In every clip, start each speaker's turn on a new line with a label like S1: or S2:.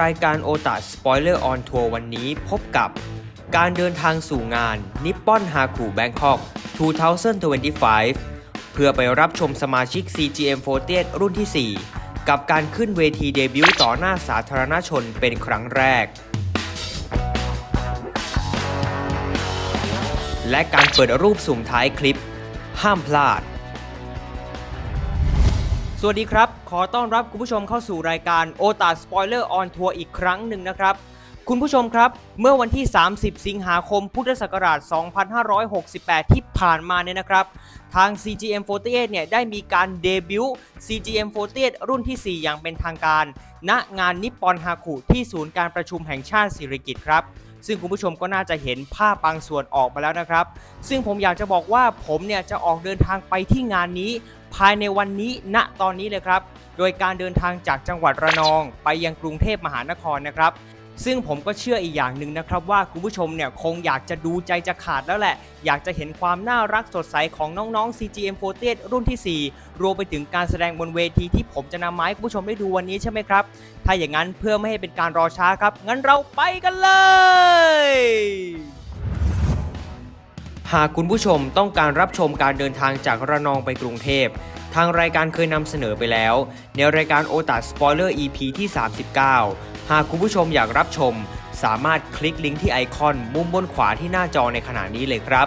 S1: รายการโอต a สปอยเลอร์ออนทัวร์วันนี้พบกับ การเดินทางสู่งานนิปปอนฮาคูแบงคอก2025 เพื่อไปรับชมสมาชิก CGM48 รุ่นที่ 4 กับการขึ้นเวทีเดบิวต์ต่อหน้าสาธารณชนเป็นครั้งแรก และการเปิดรูปสุ่มท้ายคลิป ห้ามพลาด สวัสดีครับ ขอต้อนรับคุณผู้ชมเข้าสู่รายการโอตาสปอยเลอร์ออนทัวร์อีกครั้งหนึ่งนะครับ คุณผู้ชมครับ เมื่อวันที่ 30 สิงหาคม พุทธศักราช 2568 ที่ผ่านมาเนี่ยนะครับ ทาง CGM48 เนี่ยได้มีการเดบิวต์ CGM48 รุ่นที่ 4 อย่างเป็นทางการ ณ งานนิปปอนฮาคุที่ศูนย์การประชุมแห่งชาติสิริกิติ์ครับซึ่งคุณผู้ชมก็น่าจะเห็นภาพบางส่วนออกมาแล้วนะครับ ซึ่งผมอยากจะบอกว่าผมเนี่ยจะออกเดินทางไปที่งานนี้ ภายในวันนี้ณตอนนี้เลยครับ โดยการเดินทางจากจังหวัดระนอง ไปยังกรุงเทพมหานครนะครับซึ่งผมก็เชื่ออีกอย่างหนึ่งนะครับว่าคุณผู้ชมเนี่ยคงอยากจะดูใจจะขาดแล้วแหละ อยากจะเห็นความน่ารักสดใสของน้องๆ CGM48 รุ่นที่ 4 รวมไปถึงการแสดงบนเวทีที่ผมจะนำมาให้คุณผู้ชมได้ดูวันนี้ใช่ไหมครับ ถ้าอย่างนั้นเพื่อไม่ให้เป็นการรอช้าครับ งั้นเราไปกันเลย หากคุณผู้ชมต้องการรับชมการเดินทางจากระนองไปกรุงเทพ ทางรายการเคยนำเสนอไปแล้ว ในรายการโอตาสปอยเลอร์ EP ที่ 39 หากคุณผู้ชมอยากรับชม สามารถคลิกลิงก์ที่ไอคอนมุมบนขวาที่หน้าจอในขณะนี้เลยครับ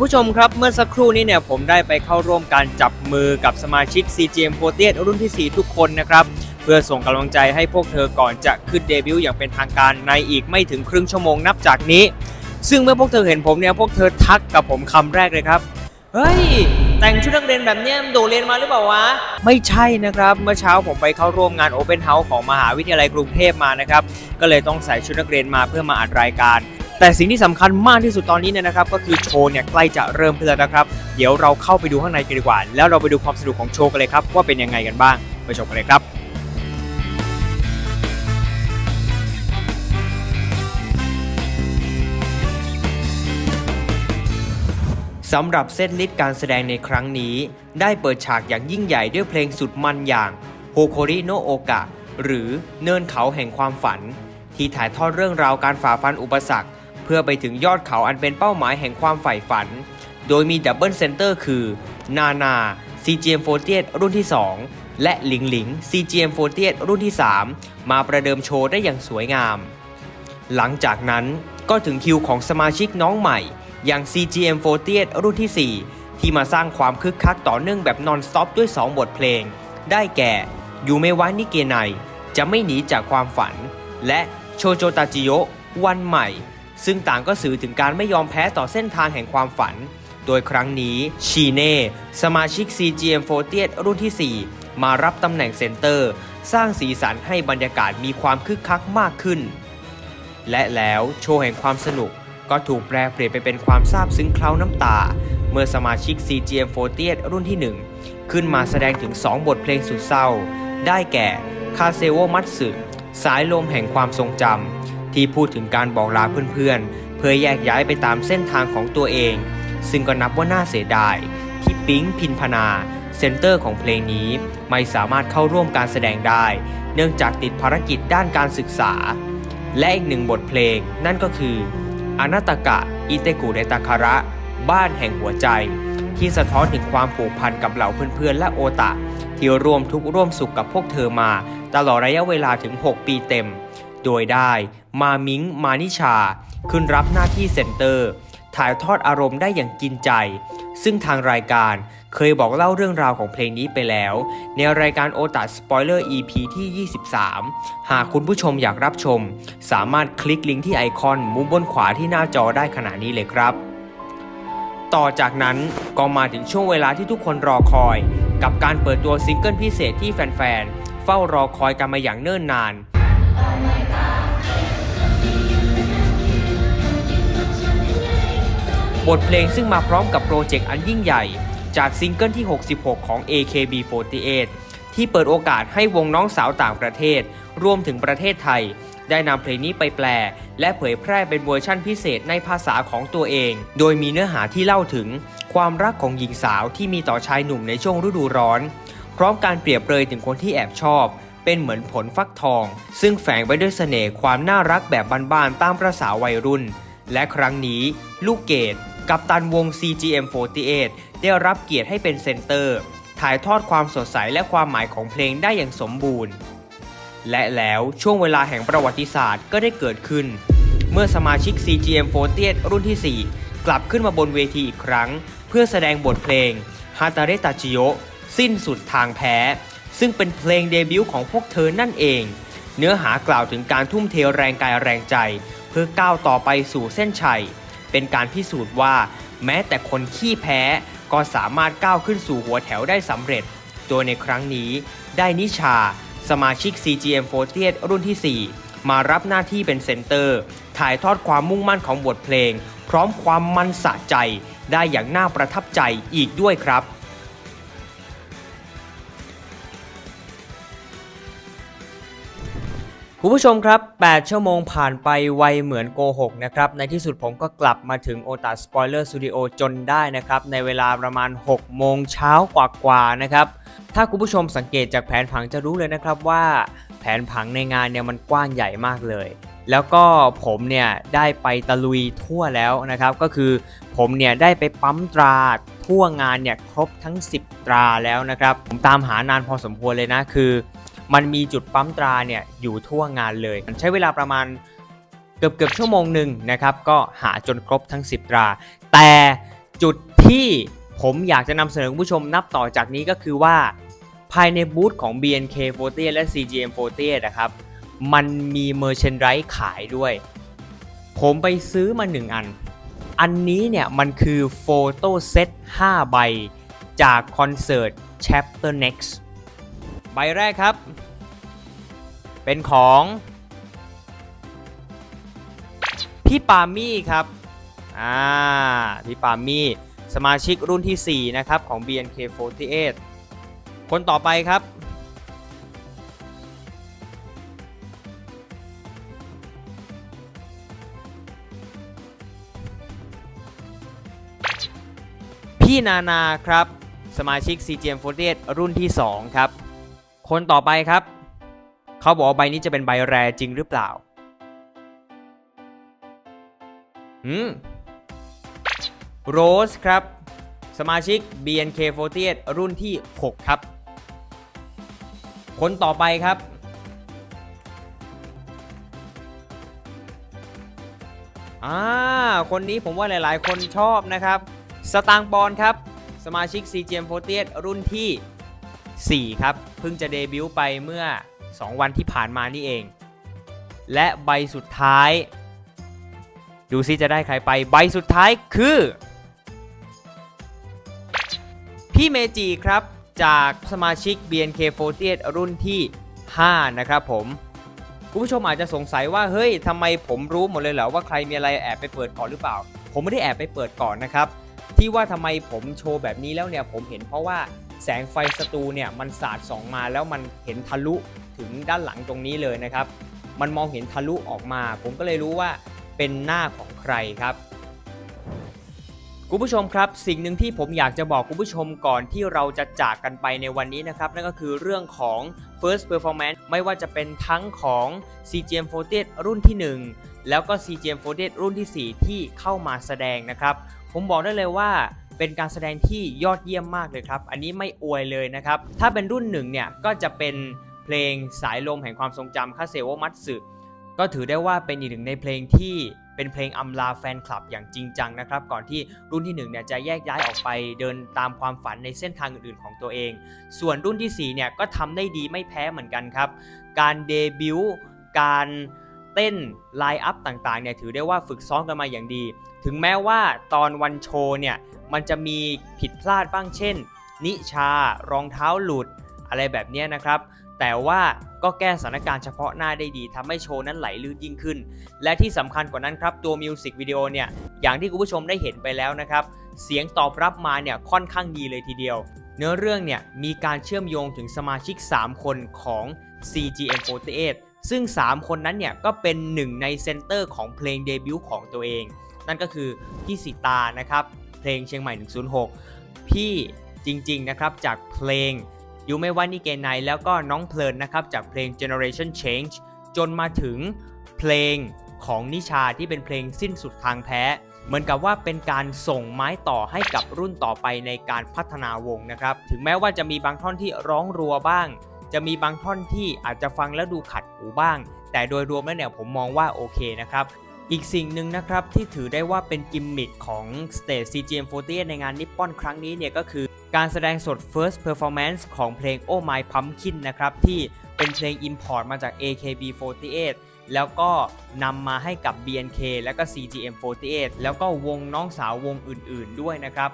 S1: คุณผู้ชมครับเมื่อสักครู่นี้เนี่ยผมได้ไปเข้าร่วมการจับมือกับสมาชิก CGM48 รุ่นที่ 4 ทุกคนนะครับ เพื่อส่งกำลังใจให้พวกเธอก่อนจะขึ้นเดบิวต์อย่างเป็นทางการในอีกไม่ถึงครึ่งชั่วโมงนับจากนี้ ซึ่งเมื่อพวกเธอเห็นผมเนี่ยพวกเธอทักกับผมคำแรกเลยครับเฮ้ย แต่งชุดนักเรียนแบบเนี้ยโดดเรียนมาหรือเปล่าวะ ไม่ใช่นะครับ เมื่อเช้าผมไปเข้าร่วมงาน Open House ของมหาวิทยาลัยกรุงเทพมานะครับ ก็เลยต้องใส่ชุดนักเรียนมาเพื่อมาอัดรายการ แต่สิ่งที่สำคัญมากที่สุดตอนนี้เนี่ยนะครับก็คือโชว์เนี่ยใกล้จะเริ่มขึ้นแล้วนะครับ เดี๋ยวเราเข้าไปดูข้างในกันดีกว่า แล้วเราไปดูความสนุกของโชว์กันเลยครับว่าเป็นยังไงกันบ้างไปชมกันเลยครับสำหรับเซตลิสต์การแสดงในครั้งนี้ ได้เปิดฉากอย่างยิ่งใหญ่ด้วยเพลงสุดมันอย่างโฮโคริโนโอกะหรือเนินเขาแห่งความฝัน ที่ถ่ายทอดเรื่องราวการฝ่าฟันอุปสรรค พื่อไปถึงยอดเขาอันเป็นเป้าหมายแห่งความใฝ่ฝัน โดยมีดับเบิลเซนเตอร์คือนานา CGM48 รุ่นที่ 2 และหลิงหลิง CGM48 รุ่นที่ 3 มาประเดิมโชว์ได้อย่างสวยงาม หลังจากนั้นก็ถึงคิวของสมาชิกน้องใหม่ อย่าง CGM48 รุ่นที่ 4 ที่มาสร้างความคึกคักต่อเนื่องแบบนอนสต็อปด้วย 2 บทเพลง ได้แก่ยูเมวะนิเกไนจะไม่หนีจากความฝัน และโชโจตาจิโยวันใหม่ ซึ่งต่างก็สื่อถึงการไม่ยอมแพ้ต่อเส้นทางแห่งความฝัน โดยครั้งนี้ชีเน่สมาชิก CGM48 รุ่นที่ 4 มารับตำแหน่งเซนเตอร์ สร้างสีสันให้บรรยากาศมีความคึกคักมากขึ้น และแล้วโชว์แห่งความสนุกก็ถูกแปลเปลี่ยนไปเป็นความซาบซึ้งเคล้าน้ำตา เมื่อสมาชิก CGM48 รุ่นที่ 1 ขึ้นมาแสดงถึง 2 บทเพลงสุดเศร้า ได้แก่คาเซโวมัตสึสายลมแห่งความทรงจำ ที่พูดถึงการบอกลาเพื่อนๆ เพื่อแยกย้ายไปตามเส้นทางของตัวเอง ซึ่งก็นับว่าน่าเสียดาย ที่ปิ๊งพินพนา เซนเตอร์ของเพลงนี้ไม่สามารถเข้าร่วมการแสดงได้ เนื่องจากติดภารกิจด้านการศึกษา และอีกหนึ่งบทเพลงนั่นก็คืออนาตกะอิเตกุเดตาคาระ บ้านแห่งหัวใจ ที่สะท้อนถึงความผูกพันกับเหล่าเพื่อนๆ และโอตะ ที่ร่วมทุกข์ร่วมสุขกับพวกเธอมา ตลอดระยะเวลาถึง 6 ปีเต็ม โดยได้ มามิง มานิชา ขึ้นรับหน้าที่เซนเตอร์ ถ่ายทอดอารมณ์ได้อย่างกินใจ ซึ่งทางรายการเคยบอกเล่าเรื่องราวของเพลงนี้ไปแล้ว ในรายการโอตัสสปอยเลอร์ EP ที่ 23 หากคุณผู้ชมอยากรับชม สามารถคลิกลิงก์ที่ไอคอนมุมบนขวาที่หน้าจอได้ขณะนี้เลยครับ ต่อจากนั้นก็มาถึงช่วงเวลาที่ทุกคนรอคอย กับการเปิดตัวซิงเกิลพิเศษที่แฟนๆเฝ้ารอคอยกันมาอย่างเนิ่นนาน บทเพลงซึ่งมาพร้อมกับโปรเจกต์อันยิ่งใหญ่ จากซิงเกิลที่ 66 ของ AKB48 ที่เปิดโอกาสให้วงน้องสาวต่างประเทศ รวมถึงประเทศไทย ได้นำเพลงนี้ไปแปล และเผยแพร่เป็นเวอร์ชั่นพิเศษในภาษาของตัวเอง โดยมีเนื้อหาที่เล่าถึง ความรักของหญิงสาวที่มีต่อชายหนุ่มในช่วงฤดูร้อน พร้อมการเปรียบเปรยถึงคนที่แอบชอบ เป็นเหมือนผลฟักทอง ซึ่งแฝงไว้ด้วยเสน่ห์ความน่ารักแบบบ้านๆตามประษาวัยรุ่น และครั้งนี้ ลูกเกด กับตันวง CGM48 ได้รับเกียรติให้เป็นเซนเตอร์ ถ่ายทอดความสดใสและความหมายของเพลงได้อย่างสมบูรณ์ และแล้วช่วงเวลาแห่งประวัติศาสตร์ก็ได้เกิดขึ้น เมื่อสมาชิก CGM48 รุ่นที่ 4 กลับขึ้นมาบนเวทีอีกครั้ง เพื่อแสดงบทเพลงฮาตาเรตาจิโยสิ้นสุดทางแพ้ ซึ่งเป็นเพลงเดบิวต์ของพวกเธอนั่นเอง เนื้อหากล่าวถึงการทุ่มเทแรงกายแรงใจ เพื่อก้าวต่อไปสู่เส้นชัย เป็นการพิสูจน์ว่า แม้แต่คนขี้แพ้ ก็สามารถก้าวขึ้นสู่หัวแถวได้สำเร็จ โดยในครั้งนี้ได้นิชา สมาชิก CGM48 รุ่นที่ 4 มารับหน้าที่เป็นเซนเตอร์ ถ่ายทอดความมุ่งมั่นของบทเพลง พร้อมความมันสะใจ ได้อย่างน่าประทับใจอีกด้วยครับ คุณผู้ชมครับ 8 ชั่วโมงผ่านไปไวเหมือนโกหกนะครับ ในที่สุดผมก็กลับมาถึง o t a Spoiler Studio จนได้นะครับ ในเวลาประมาณ 6 โมงเช้ากว่าๆนะครับ ถ้าคุณผู้ชมสังเกตจากแผนผังจะรู้เลยนะครับว่าแผนผังในงานเนี่ยมันกว้างใหญ่มากเลย แล้วก็ผมเนี่ยได้ไปตะลุยทั่วแล้วนะครับ ก็คือผมเนี่ยได้ไปปั๊มตราทั่วงานเนี่ยครบทั้ง 10 ตราแล้วนะครับ ผมตามหานานพอสมควรเลยนะคือ มันมีจุดปั๊มตราเนี่ยอยู่ทั่วงานเลย ใช้เวลาประมาณเกือบเกือบชั่วโมงหนึ่งนะครับ ก็หาจนครบทั้ง 10 ตรา แต่จุดที่ผมอยากจะนำเสนอคุณผู้ชมนับต่อจากนี้ก็คือว่า ภายในบูธของ BNK48 และ CGM48 นะครับ มันมีเมอร์เชนไรขายด้วย ผมไปซื้อมา 1 อัน อันนี้เนี่ยมันคือโฟโต้เซต5ใบจากคอนเสิร์ต Chapter Next ใบแรกครับ เป็นของ พี่ปามี่ครับ อ่า พี่ปามี่ สมาชิกรุ่นที่ 4 นะครับ ของ BNK48 คนต่อไปครับ พี่นานาครับ สมาชิก CGM48 รุ่นที่ 2 ครับ คนต่อไปครับ เขาบอกว่าใบนี้จะเป็นใบแรจริงหรือเปล่า อืม โรสครับ สมาชิก BNK48 รุ่นที่ 6 ครับ คนต่อไปครับ อ่า คนนี้ผมว่าหลายๆ คนชอบนะครับ สตางค์ปอนครับ สมาชิก CGM48 รุ่นที่ 4 ครับ เพิ่งจะเดบิวต์ไปเมื่อ 2 วันที่ผ่านมานี่เอง และใบสุดท้าย ดูซิจะได้ใครไปใบสุดท้ายคือ พี่เมจิครับจากสมาชิก BNK48 รุ่นที่ 5 นะครับผมคุณผู้ชมอาจจะสงสัยว่าเฮ้ยทำไมผมรู้หมดเลยเหรอว่าใครมีอะไรแอบไปเปิดก่อนหรือเปล่า ผมไม่ได้แอบไปเปิดก่อนนะครับ ที่ว่าทำไมผมโชว์แบบนี้แล้วเนี่ยผมเห็นเพราะว่า แสงไฟสตูเนี่ยมันสาดส่องมาแล้วมันเห็นทะลุถึงด้านหลังตรงนี้เลยนะครับ มันมองเห็นทะลุออกมา ผมก็เลยรู้ว่าเป็นหน้าของใครครับคุณผู้ชมครับ สิ่งหนึ่งที่ผมอยากจะบอกคุณผู้ชมก่อนที่เราจะจากกันไปในวันนี้นะครับ นั่นก็คือเรื่องของ first performance ไม่ว่าจะเป็นทั้งของ CGM48 รุ่นที่ 1 แล้วก็ CGM48 รุ่นที่ 4 ที่เข้ามาแสดงนะครับ ผมบอกได้เลยว่า เป็นการแสดงที่ยอดเยี่ยมมากเลยครับ อันนี้ไม่อวยเลยนะครับ ถ้าเป็นรุ่นหนึ่งเนี่ยก็จะเป็นเพลงสายลมแห่งความทรงจำคาเซโวมัตสึก็ถือได้ว่าเป็นอีกหนึ่งในเพลงที่เเป็นเพลงอำลาแฟนคลับอย่างจริงจังนะครับ ก่อนที่รุ่นที่1เนี่ยจะแยกย้ายออกไปเดินตามความฝันในเส้นทางอื่นๆของตัวเอง ส่วนรุ่นที่4เนี่ยก็ทำได้ดีไม่แพ้เหมือนกันครับ การเดบิวต์การ เต้นไลน์อัพต่างๆเนี่ยถือได้ว่าฝึกซ้อมกันมาอย่างดี ถึงแม้ว่าตอนวันโชว์เนี่ยมันจะมีผิดพลาดบ้างเช่น นิชารองเท้าหลุดอะไรแบบนี้นะครับ แต่ว่าก็แก้สถานการณ์เฉพาะหน้าได้ดีทำให้โชว์นั้นไหลลื่นยิ่งขึ้น และที่สำคัญกว่านั้นครับ ตัวมิวสิกวิดีโอเนี่ยอย่างที่คุณผู้ชมได้เห็นไปแล้วนะครับ เสียงตอบรับมาเนี่ยค่อนข้างดีเลยทีเดียว เนื้อเรื่องเนี่ยมีการเชื่อมโยงถึงสมาชิก 3 คนของ CGM48 ซึ่ง 3 คนนั้นเนี่ยก็เป็นหนึ่งในเซนเตอร์ของเพลงเดบิวต์ของตัวเอง นั่นก็คือพี่สิตานะครับเพลงเชียงใหม่ 106 พี่จริงๆนะครับจากเพลงยูไม่ว่านี่เกนไนแล้วก็น้องเพลินนะครับจากเพลง Generation Change จนมาถึงเพลงของนิชาที่เป็นเพลงสิ้นสุดทางแท้ เหมือนกับว่าเป็นการส่งไม้ต่อให้กับรุ่นต่อไปในการพัฒนาวงนะครับ ถึงแม้ว่าจะมีบางท่อนที่ร้องรัวบ้าง จะมีบางท่อนที่อาจจะฟังแล้วดูขัดหูบ้าง แต่โดยรวมแล้วเนี่ยผมมองว่าโอเคนะครับอีกสิ่งหนึ่งนะครับที่ถือได้ว่าเป็นกิมมิคของ Stage CGM48 ในงานนิปปอนครั้งนี้เนี่ยก็คือการแสดงสด First Performance ของเพลง Oh My Pumpkin นะครับที่เป็นเพลง Import มาจาก AKB48 แล้วก็นำมาให้กับ BNK แล้วก็ CGM48 แล้วก็วงน้องสาววงอื่นๆด้วยนะครับ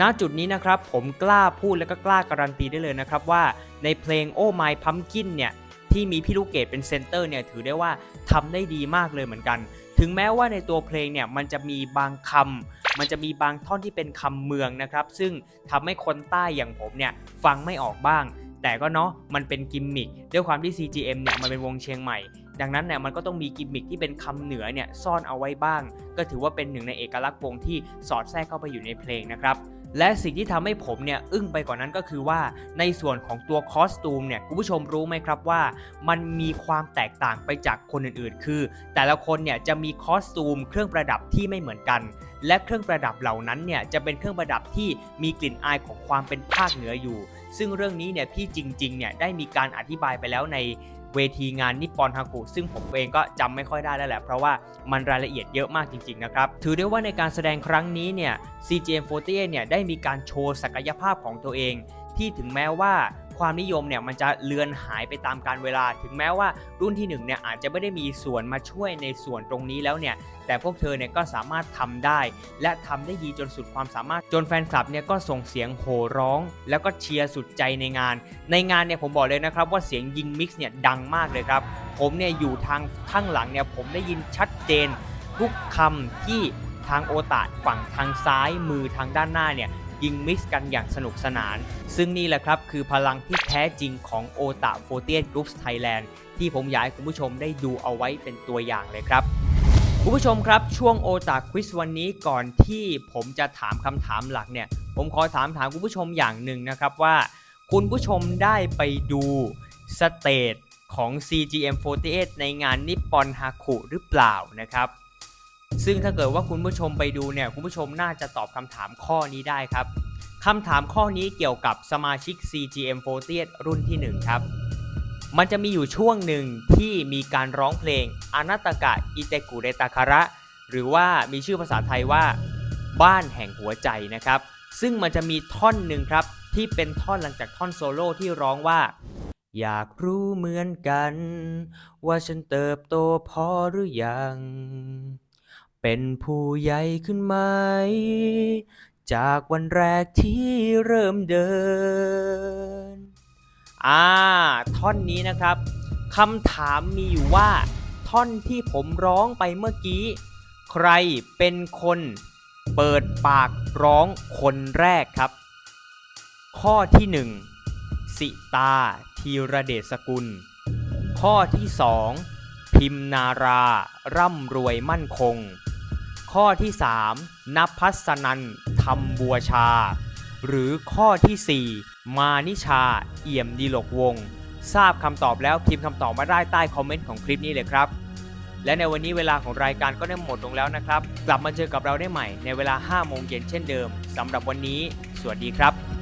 S1: ณจุดนี้นะครับผมกล้าพูดและก็กล้าการันตีได้เลยนะครับว่าในเพลง Oh My Pumpkin เนี่ยที่มีพี่ลูกเกดเป็นเซนเตอร์เนี่ยถือได้ว่าทำได้ดีมากเลยเหมือนกัน ถึงแม้ว่าในตัวเพลงเนี่ยมันจะมีบางคำมันจะมีบางท่อนที่เป็นคำเมืองนะครับ ซึ่งทำให้คนใต้อย่างผมเนี่ยฟังไม่ออกบ้าง แต่ก็เนาะมันเป็นกิมมิคด้วยความที่ CGM เนี่ยมันเป็นวงเชียงใหม่ ดังนั้นเนี่ยมันก็ต้องมีกิมมิคที่เป็นคำเหนือเนี่ยซ่อนเอาไว้บ้าง ก็ถือว่าเป็นหนึ่งในเอกลักษณ์วงที่สอดแทรกเข้าไปอยู่ในเพลงนะครับและสิ่งที่ทำให้ผมเนี่ยอึ้งไปกว่านั้นก็คือว่าในส่วนของตัวคอสตูมเนี่ยคุณผู้ชมรู้ไหมครับว่า มันมีความแตกต่างไปจากคนอื่นๆ คือ แต่ละคนเนี่ยจะมีคอสตูมเครื่องประดับที่ไม่เหมือนกัน และเครื่องประดับเหล่านั้นเนี่ยจะเป็นเครื่องประดับที่มีกลิ่นอายของความเป็นภาคเหนืออยู่ ซึ่งเรื่องนี้เนี่ยพี่จริงๆเนี่ยได้มีการอธิบายไปแล้วใน เวทีงานนิปปอนฮากุซึ่งผมเองก็จำไม่ค่อยได้แล้วแหละ เพราะว่ามันรายละเอียดเยอะมากจริงๆนะครับ ถือได้ว่าในการแสดงครั้งนี้เนี่ย CGM48 เนี่ยได้มีการโชว์ศักยภาพของตัวเอง ที่ถึงแม้ว่า ความนิยมเนี่ยมันจะเลือนหายไปตามการเวลา ถึงแม้ว่ารุ่นที่1เนี่ยอาจจะไม่ได้มีส่วนมาช่วยในส่วนตรงนี้แล้วเนี่ยแต่พวกเธอเนี่ยก็สามารถทำได้ และทำได้ดีจนสุดความสามารถจนแฟนคลับเนี่ยก็ส่งเสียงโห่ร้อง แล้วก็เชียร์สุดใจในงาน ในงานเนี่ยผมบอกเลยนะครับว่าเสียงยิงมิกซ์เนี่ยดังมากเลยครับผมเนี่ยอยู่ทางข้างหลังเนี่ยผมได้ยินชัดเจน ทุกคำที่ทางโอตะฝั่งทางซ้ายมือทางด้านหน้าเนี่ย ยิงมิกซ์กันอย่างสนุกสนาน ซึ่งนี่แหละครับคือพลังที่แท้จริงของโอตะโฟเตียนกรุ๊ปไทยแลนด์ที่ผมอยากให้คุณผู้ชมได้ดูเอาไว้เป็นตัวอย่างเลยครับคุณผู้ชมครับ ช่วงโอตาควิสวันนี้ก่อนที่ผมจะถามคำถามหลักเนี่ย ผมขอถามถามคุณผู้ชมอย่างหนึ่งนะครับว่า คุณผู้ชมได้ไปดูสเตจของ CGM48 ในงานนิปปอนฮาคุหรือเปล่านะครับ ซึ่งถ้าเกิดว่าคุณผู้ชมไปดูเนี่ยคุณผู้ชมน่าจะตอบคำถามข้อนี้ได้ครับคำถามข้อนี้เกี่ยวกับสมาชิก CGM48 รุ่นที่ 1 ครับ มันจะมีอยู่ช่วงหนึ่งที่มีการร้องเพลงอนาตกะอิเตกุเรตาคาระ หรือว่ามีชื่อภาษาไทยว่า บ้านแห่งหัวใจนะครับ ซึ่งมันจะมีท่อนหนึ่งครับ ที่เป็นท่อนหลังจากท่อนโซโล่ที่ร้องว่า อยากรู้เหมือนกัน ว่าฉันเติบโตพอหรือยัง เป็นผู้ใหญ่ขึ้นไหม จากวันแรกที่เริ่มเดิน อ่า ท่อนนี้นะครับคำถามมีอยู่ว่า ท่อนที่ผมร้องไปเมื่อกี้ ใครเป็นคนเปิดปากร้องคนแรกครับ ข้อที่ 1 สิตาธีรเดชสกุล ข้อที่ 2 พิมนารา ร่ำรวยมั่นคง ข้อที่ 3นภัสนันธรรมบัวชา หรือข้อที่ 4 มานิชา เอี่ยมดีหลกวง ทราบคำตอบแล้วพิมพ์คำตอบมาได้ใต้คอมเมนต์ของคลิปนี้เลยครับ และในวันนี้เวลาของรายการก็ได้หมดลงแล้วนะครับ กลับมาเจอกับเราได้ใหม่ในเวลา5โมงเย็นเช่นเดิมสำหรับวันนี้ สวัสดีครับ